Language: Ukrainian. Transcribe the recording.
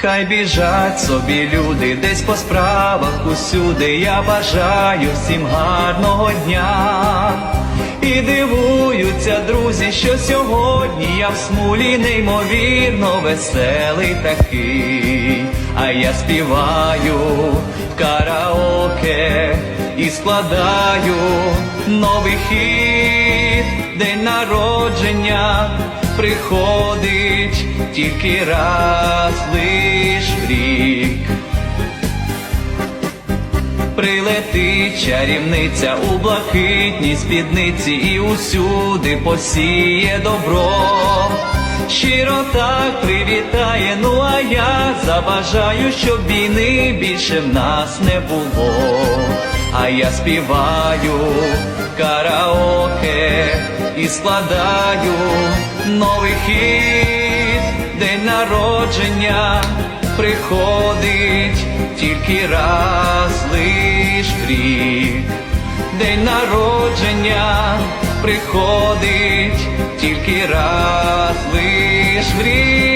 Хай біжать собі люди десь по справах усюди. Я бажаю всім гарного дня. І дивуються друзі, що сьогодні я в смулі неймовірно веселий такий. А я співаю караоке і складаю новий хіт, день народження приходить тільки раз лиш в рік. Прилетить чарівниця у блакитній спідниці і усюди посіє добро. Щиро так привітає, ну а я забажаю, щоб війни більше в нас не було. А я співаю караоке і складаю новий хід, день народження приходить тільки раз лиш рік. День народження приходить тільки раз лиш рік.